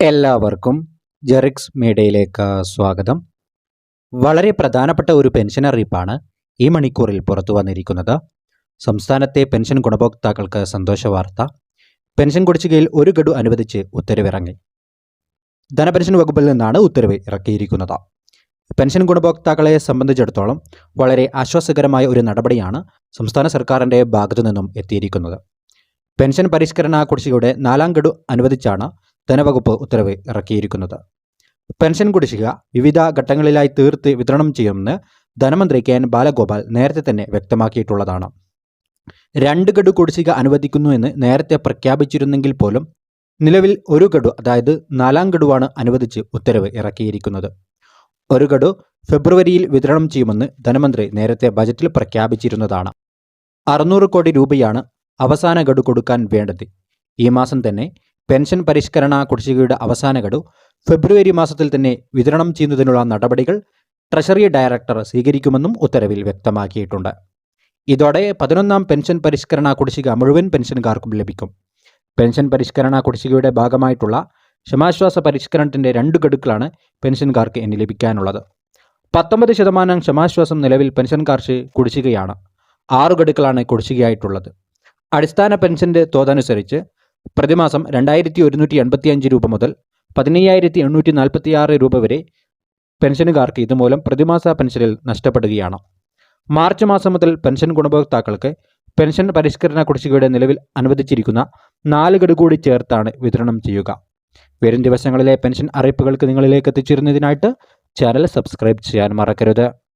എല്ലാവർക്കും ജെറിക്സ് മീഡിയയിലേക്ക് സ്വാഗതം. വളരെ പ്രധാനപ്പെട്ട ഒരു പെൻഷൻ അറിയിപ്പാണ് ഈ മണിക്കൂറിൽ പുറത്തു വന്നിരിക്കുന്നത്. സംസ്ഥാനത്തെ പെൻഷൻ ഗുണഭോക്താക്കൾക്ക് സന്തോഷ വാർത്ത. പെൻഷൻ കുടിശ്ശികയിൽ ഒരു ഗഡു അനുവദിച്ച് ഉത്തരവിറങ്ങി. ധനപെൻഷൻ വകുപ്പിൽ നിന്നാണ് ഉത്തരവ് ഇറക്കിയിരിക്കുന്നത്. പെൻഷൻ ഗുണഭോക്താക്കളെ സംബന്ധിച്ചിടത്തോളം വളരെ ആശ്വാസകരമായ ഒരു നടപടിയാണ് സംസ്ഥാന സർക്കാരിന്റെ ഭാഗത്തു നിന്നും എത്തിയിരിക്കുന്നത്. പെൻഷൻ പരിഷ്കരണ കുടിശ്ശികയുടെ നാലാം ഗഡു അനുവദിച്ചാണ് ധനവകുപ്പ് ഉത്തരവ് ഇറക്കിയിരിക്കുന്നത്. പെൻഷൻ കുടിശ്ശിക വിവിധ ഘട്ടങ്ങളിലായി തീർത്ത് വിതരണം ചെയ്യുമെന്ന് ധനമന്ത്രി കെ എൻ ബാലഗോപാൽ നേരത്തെ തന്നെ വ്യക്തമാക്കിയിട്ടുള്ളതാണ്. രണ്ട് ഗഡു കുടിശ്ശിക അനുവദിക്കുന്നു എന്ന് നേരത്തെ പ്രഖ്യാപിച്ചിരുന്നെങ്കിൽ പോലും നിലവിൽ ഒരു ഗഡു അതായത് നാലാം ഗഡുവാണ് അനുവദിച്ച് ഉത്തരവ് ഇറക്കിയിരിക്കുന്നത്. ഒരു ഗഡു ഫെബ്രുവരിയിൽ വിതരണം ചെയ്യുമെന്ന് ധനമന്ത്രി നേരത്തെ ബജറ്റിൽ പ്രഖ്യാപിച്ചിരുന്നതാണ്. അറുന്നൂറ് കോടി രൂപയാണ് അവസാന ഗഡു കൊടുക്കാൻ വേണ്ടത്. ഈ മാസം തന്നെ പെൻഷൻ പരിഷ്കരണ കുടിശ്ശികയുടെ അവസാന ഗഡു ഫെബ്രുവരി മാസത്തിൽ തന്നെ വിതരണം ചെയ്യുന്നതിനുള്ള നടപടികൾ ട്രഷറി ഡയറക്ടർ സ്വീകരിക്കുമെന്നും ഉത്തരവിൽ വ്യക്തമാക്കിയിട്ടുണ്ട്. ഇതോടെ പതിനൊന്നാം പെൻഷൻ പരിഷ്കരണ കുടിശ്ശിക മുഴുവൻ പെൻഷൻകാർക്കും ലഭിക്കും. പെൻഷൻ പരിഷ്കരണ കുടിശ്ശികയുടെ ഭാഗമായിട്ടുള്ള ക്ഷമാശ്വാസ പരിഷ്കരണത്തിന്റെ രണ്ട് ഗഡുക്കളാണ് പെൻഷൻകാർക്ക് ഇനി ലഭിക്കാനുള്ളത്. പത്തൊമ്പത് ശതമാനം ക്ഷമാശ്വാസം നിലവിൽ പെൻഷൻകാർക്ക് കുടിശ്ശികയാണ്. ആറ് ഗഡുക്കളാണ് കുടിശ്ശികയായിട്ടുള്ളത്. അടിസ്ഥാന പെൻഷന്റെ തോതനുസരിച്ച് പ്രതിമാസം രണ്ടായിരത്തി ഒരുന്നൂറ്റി എൺപത്തിയഞ്ച് രൂപ മുതൽ പതിനയ്യായിരത്തി എണ്ണൂറ്റി നാൽപ്പത്തി ആറ് രൂപ വരെ പെൻഷനുകാർക്ക് ഇതുമൂലം പ്രതിമാസ പെൻഷനിൽ നഷ്ടപ്പെടുകയാണ്. മാർച്ച് മാസം മുതൽ പെൻഷൻ ഗുണഭോക്താക്കൾക്ക് പെൻഷൻ പരിഷ്കരണ കുടിശ്ശികയുടെ നിലവിൽ അനുവദിച്ചിരിക്കുന്ന നാല് ഗഡു കൂടി ചേർത്താണ് വിതരണം ചെയ്യുക. വരും ദിവസങ്ങളിലെ പെൻഷൻ അറിയിപ്പുകൾക്ക് നിങ്ങളിലേക്ക് എത്തിച്ചേരുന്നതിനായിട്ട് ചാനൽ സബ്സ്ക്രൈബ് ചെയ്യാൻ മറക്കരുത്.